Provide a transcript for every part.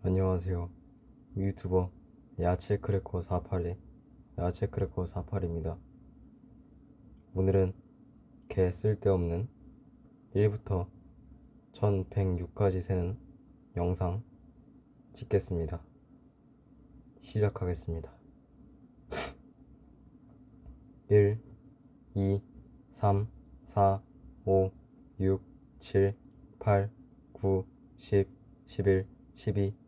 안녕하세요. 유튜버 야채 크래커 48의 야채 크래커 48입니다. 오늘은 개 쓸데없는 1부터 1106까지 세는 영상 찍겠습니다. 시작하겠습니다. 1, 2, 3, 4, 5, 6, 7, 8, 9, 10, 11, 12,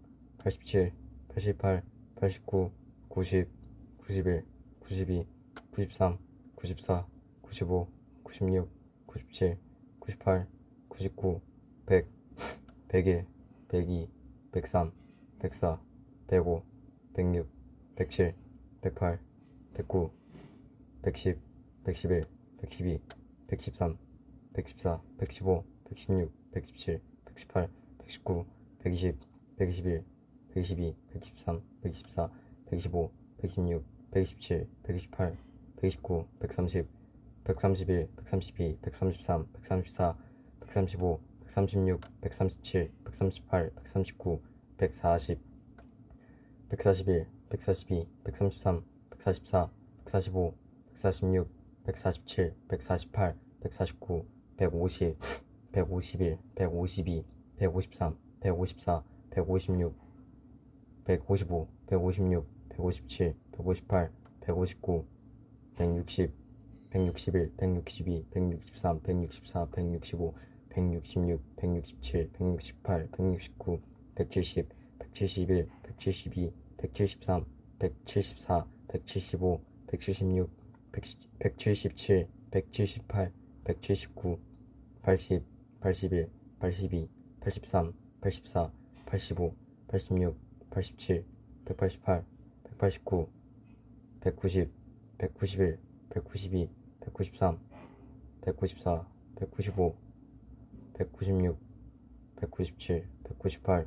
87, 88, 89, 90, 91, 92, 93, 94, 95, 96, 97, 98, 99, 100, 101, 102, 103, 104, 105, 106, 107, 108, 109, 110, 111, 112, 113, 114, 115, 116, 117, 118, 119, 120, 121, 122, 123, 124, 125, 126, 127, 128, 129, 130, 131, 132, 133, 134, 135, 136, 137, 138, 139, 140, 141, 142, 133, 144, 145, 146, 147, 148, 149, 150, 151, 152, 153, 154, 156, 155, 156, 157, 158, 159, 160, 161, 162, 163, 164, 165, 166, 167, 168, 169, 170, 171, 172, 173, 174, 175, 176, 177, 178, 179, 80, 81, 82, 83, 84, 85, 86, 87, 188, 189, 190, 191, 192, 193, 194, 195, 196, 197, 198,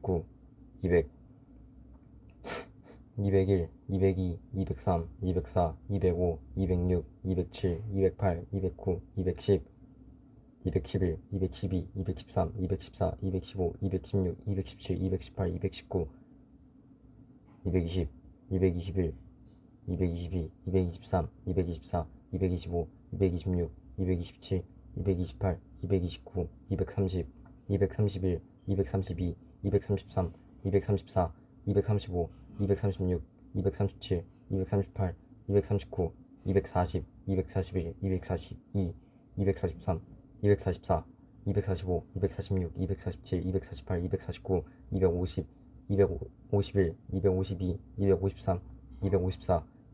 199, 200, 201, 202, 203, 204, 205, 206, 207, 208, 209, 210, 211, 212, 213, 214, 215, 216, 217, 218, 219, 220, 221, 222, 223, 224, 225, 226, 227, 228, 229, 230, 231, 232, 233, 234, 235, 236, 237, 238, 239, 240, 241, 242, 243, 244, 245, 246, 247, 248, 249, 250,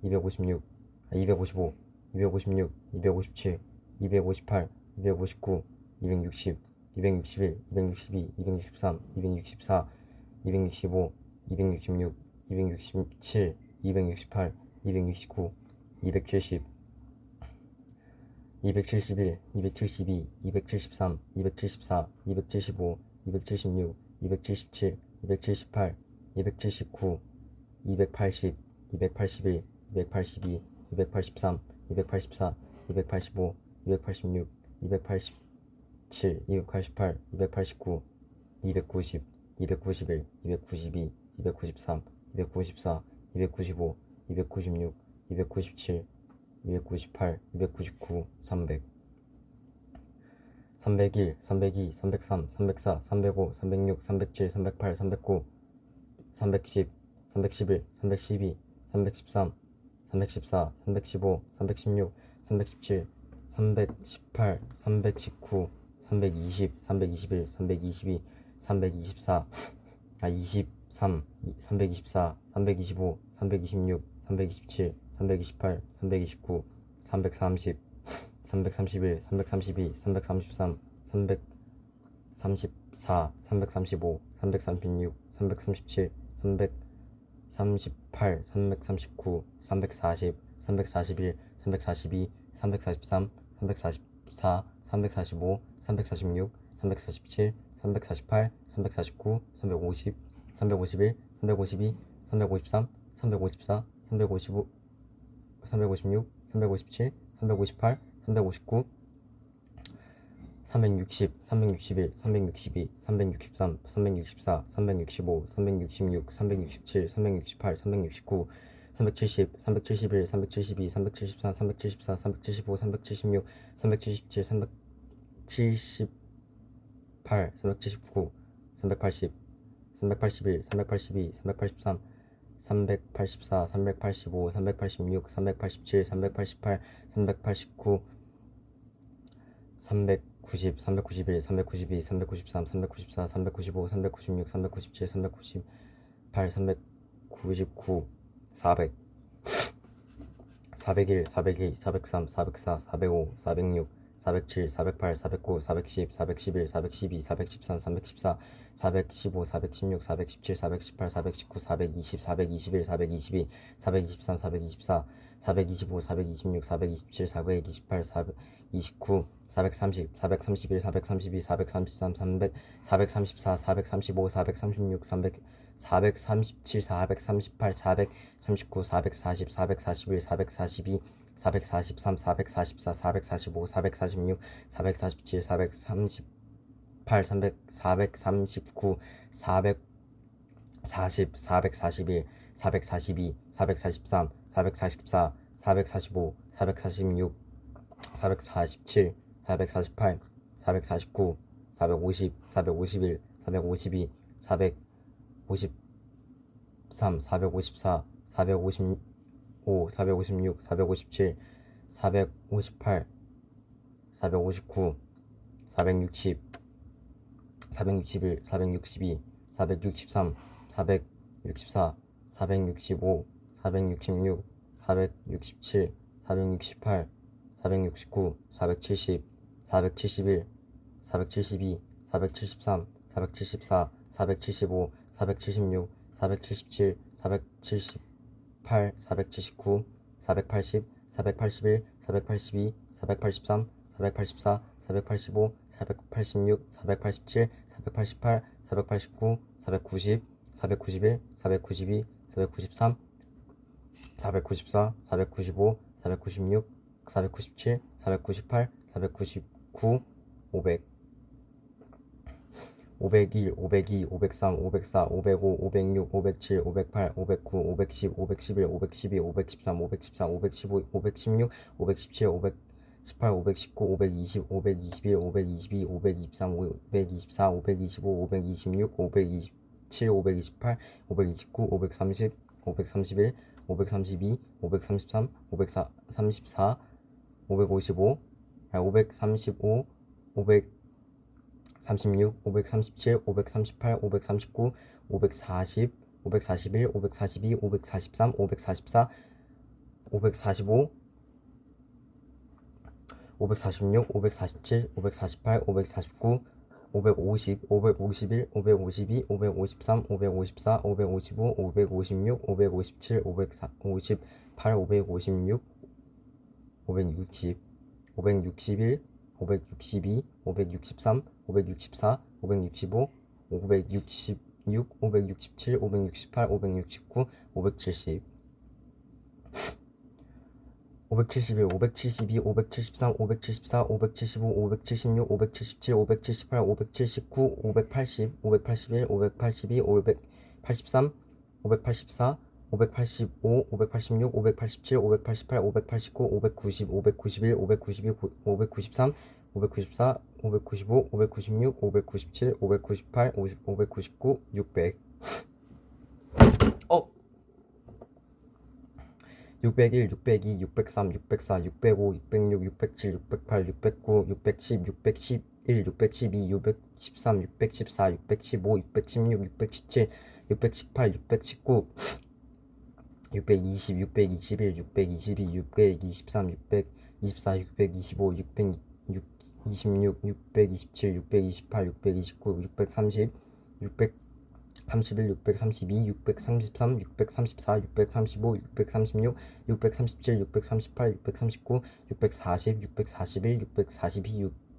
251, 252, 253, 254, 256, 255, 256, 257, 258, 259, 260, 261, 262, 263, 264, 265, 266, 267, 268, 269, 270, 271, 272, 273, 274, 275, 276, 277, 278, 279, 280, 281, 282, 283, 284, 285, 286, 287, 288, 289, 290, 291, 292, 293, 294, 295, 296, 297, 298, 299, 300 301, 302, 303, 304, 305, 306, 307, 308, 309, 310 311 312 313 314 315 316 317 318 319 320 321 322 324 아 23 324 325 326 327 328 329 330 331 332 333 334 335 336 337 338 339 340 341 342 343 344 345 346 347 348 349 350 351 352 353 354 355 356 357 358 359 360, 361, 362, 363, 364, 365, 366, 367, 368, 369, 370, 371, 372, 374, 374, 375, 376, 377, 378, 379, 380, 381, 382, 383, 384, 385, 386, 387, 388, 389, 390, 391, 392, 393, 394, 395, 396, 397, 398, 399, 400, 401, 402, 403, 404, 405, 406, 407, 408, 409, 410, 411, 412, 413, 314, 415, 416, 417, 418, 419, 420, 421, 422, 423, 424, 425, 426, 427, 428, 429, 430, 431, 432, 433, 300, 434, 435, 436, 300, 437, 438, 439, 440, 441, 442, 443, 444, 445, 446, 447, 438, 300, 439, 440, 441, 442, 443, 444, 445, 446, 447, 448, 449, 450, 451, 452, 453, 454, 455, 456, 457, 458, 459, 460, 461, 462, 463, 464, 465, 466, 467, 468, 469, 470, 471, 472, 473, 474, 475, 476, 477, 478, 479, 480, 481, 482, 483, 484, 485, 486, 487, 488, 489, 490, 491, 492, 493, 494, 495, 496, 497, 498, 499, 500 501, 502, 503, 504, 505, 506, 507, 508, 509, 510, 511, 512, 513, 514, 515, 516, 517, 518, 519, 520, 521, 522, 523, 524, 525, 526, 527, 528, 529, 530, 531, 532, 533, 534, 555, 535, 500 36, 537, 538, 539, 540, 541, 542, 543, 544, 545, 546, 547, 548, 549, 550, 551, 552, 553, 554, 555, 556, 557, 558, 556, 560, 561, 562, 563, 564, 565, 566, 567, 568, 569, 570 571, 572, 573, 574, 575, 576, 577, 578, 579, 580, 581, 582, 583, 584, 585, 586, 587, 588, 589, 590, 591, 592, 593, 594, 595, 596, 597, 598, 599, 600 어? 601, 602, 603, 604, 605, 606, 607, 608, 609, 610, 611, 612, 613, 614, 615, 616, 617, 618, 619, 620, 621, 622, 623, 624, 625, 626, 627, 628, 629, 630, 600 31, 632, 633, 634, 635, 636, 637, 638, 639,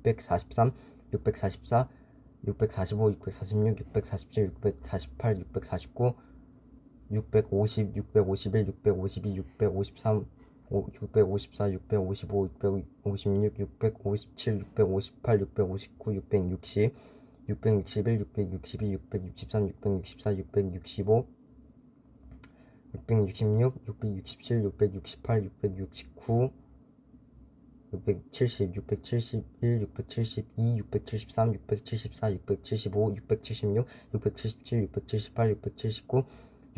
640, 641, 642, 643, 644, 645, 646, 647, 648, 649, 650, 651, 652, 653, 654, 655, 656, 657, 658, 659, 660, 661, 662, 663, 664, 665, 666, 667, 668, 669, 670, 671, 672, 673, 674, 675, 676, 677, 678, 679,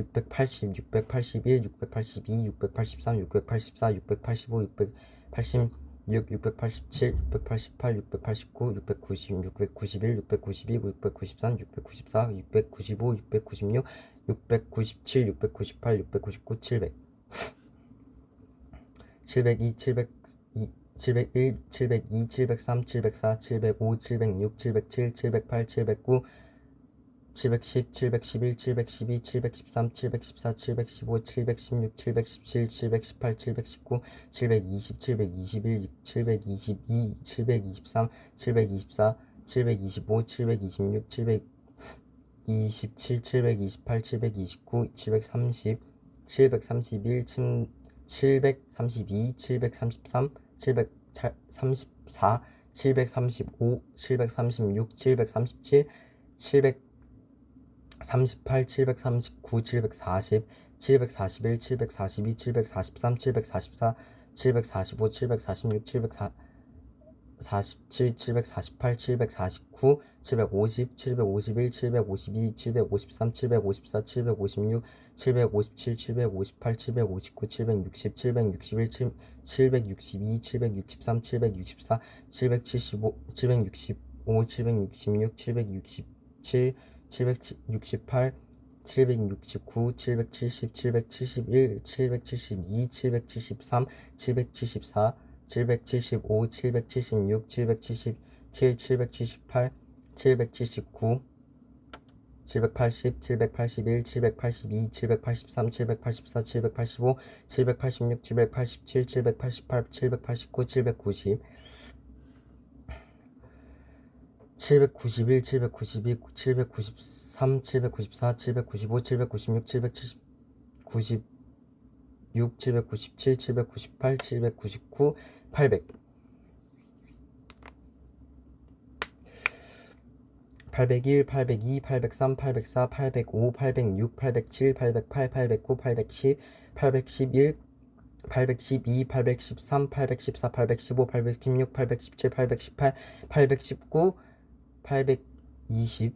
680, 681, 682, 683, 684, 685, 686, 687, 688, 689, 690, 691, 692, 693, 694, 695, 696, 697, 698, 699, 700. 702, 702, 701, 702, 703, 704, 705, 706, 707, 708, 709, 710, 711, 712, 713, 714, 715, 716, 717, 718, 719, 720, 721, 722, 723, 724, 725, 726, 727, 728, 729, 730, 731, 732, 733, 734, 735, 736, 737, 700 38, 739, 740, 741, 742, 743, 744, 745, 746, 747, 748, 749, 750, 751, 752, 753, 754, 756, 757, 758, 759, 760, 761, 762, 763, 764, 775, 765, 766, 767, 768, 769, 770, 771, 772, 773, 774, 775, 776, 777, 778, 779, 780, 781, 782, 783, 784, 785, 786, 787, 788, 789, 790, 791, 792, 793, 794, 795, 796, 770, 96, 797, 798, 799, 800. 801, 802, 803, 804, 805, 806, 807, 808, 809, 810, 811, 812, 813, 814, 815, 816, 817, 818, 819, 820, 821,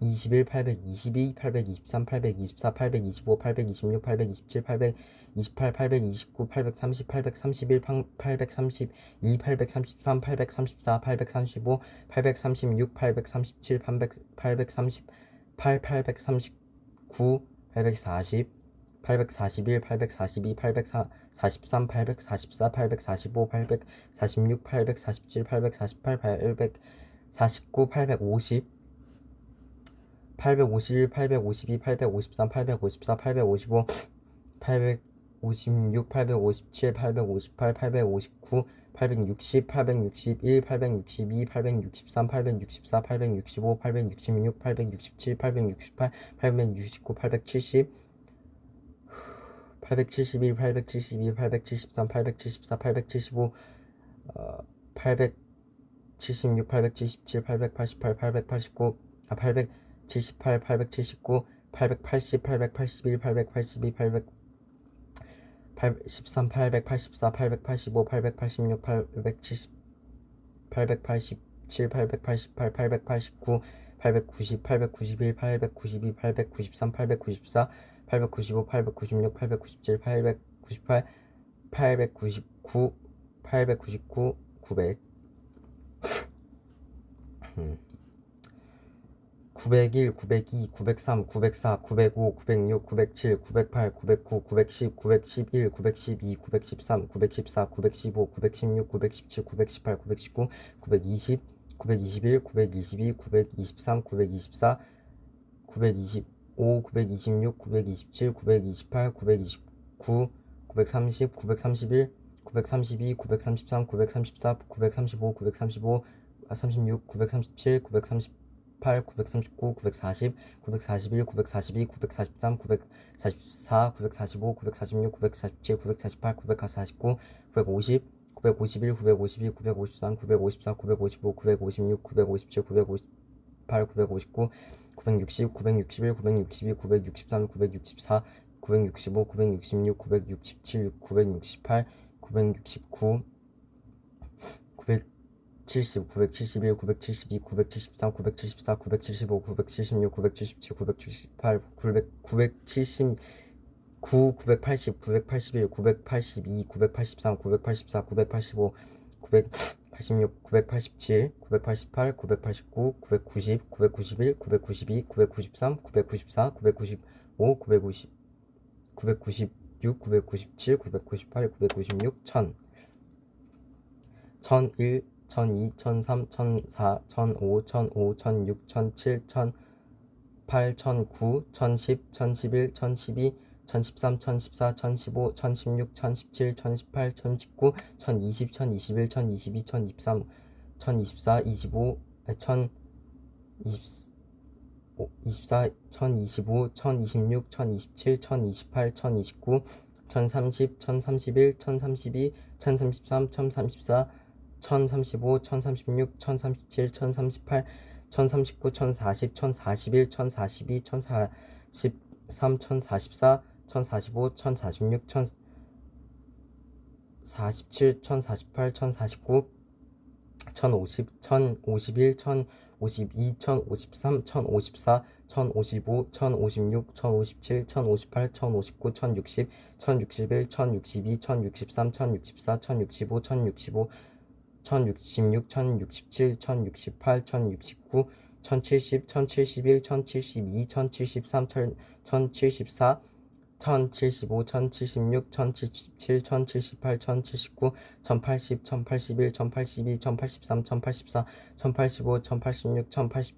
822, 823, 824, 825, 826, 827, 828, 829, 830, 831, 832, 833, 834, 835, 836, 837, 838, 839, 840, 841, 842, 843, 844, 845, 846, 847, 848, 800 49, 850, 851, 852, 853, 854, 855, 856, 857, 858, 859, 860, 861, 862, 863, 864, 865, 866, 867, 868, 869, 870, 871, 872, 873, 874, 875, 어, 800 76, 877, 888, 889, 아, 878, 879, 880, 881, 882, 800, 813, 884, 885, 886, 870, 887, 888, 889, 890, 891, 892, 893, 894, 895 896 897 898 899 899 900 음. 901, 902, 903, 904, 905, 906, 907, 908, 909, 910, 911, 912, 913, 914, 915, 916, 917, 918, 919, 920, 921, 922, 923, 924, 925, 926, 927, 928, 929, 930, 931, 932, 933, 934, 935, 935, 아, 36, 937, 938, 939, 940, 941, 942, 943, 944, 945, 946, 947, 948, 949, 950, 951, 952, 953, 954, 955, 956, 957, 958, 959, 960, 961, 962, 963, 964, 965, 966, 967, 968, 969, 900 70, 971, 972, 973, 974, 975, 976, 977, 978, 900, 970, 9, 980, 981, 982, 983, 984, 985, 986, 987, 988, 989, 990, 991, 992, 993, 994, 995, 990, 996, 997, 998, 996, 1000, 1001, 1002, 1003, 1004, 1005, 1005, 1006, 1007, 1008, 1009, 1010, 1011, 1012, 1013, 1014, 1015, 1016, 1017, 1018, 1019, 1020, 1021, 1022, 1023, 1024, 25, 1024, 1025, 1026, 1027, 1028, 1029, 1030, 1031, 1032, 1033, 1034, 1035, 1036, 1037, 1038, 1039, 1040, 1041, 1042, 1043, 1044, 1045, 1046, 1047, 1048, 1049, 1050, 1051, 1052, 1053, 1054, 1055, 1056, 1057, 1058, 1059, 1060, 1061, 1062, 1063, 1064, 1065, 1065, 1066, 1067, 1068, 1069, 1070, 1071, 1072, 1073, 1074, 1075, 1076, 1077, 1078, 1079, 1080, 1081, 1082, 1083, 1084, 1085, 1086,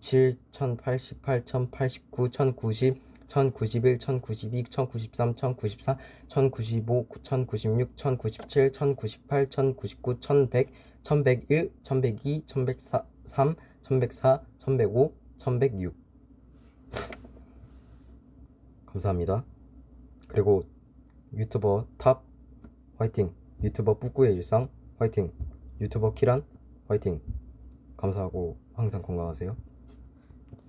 1087, 1088, 1089, 1090, 1091, 1092, 1093, 1094, 1095, 1096, 1097, 1098, 1099, 1100, 1101, 1102, 1103, 1104, 1105, 1106 감사합니다. 그리고 유튜버 탑 화이팅 유튜버 뿌꾸의 일상 화이팅 유튜버 키란 화이팅 감사하고 항상 건강하세요.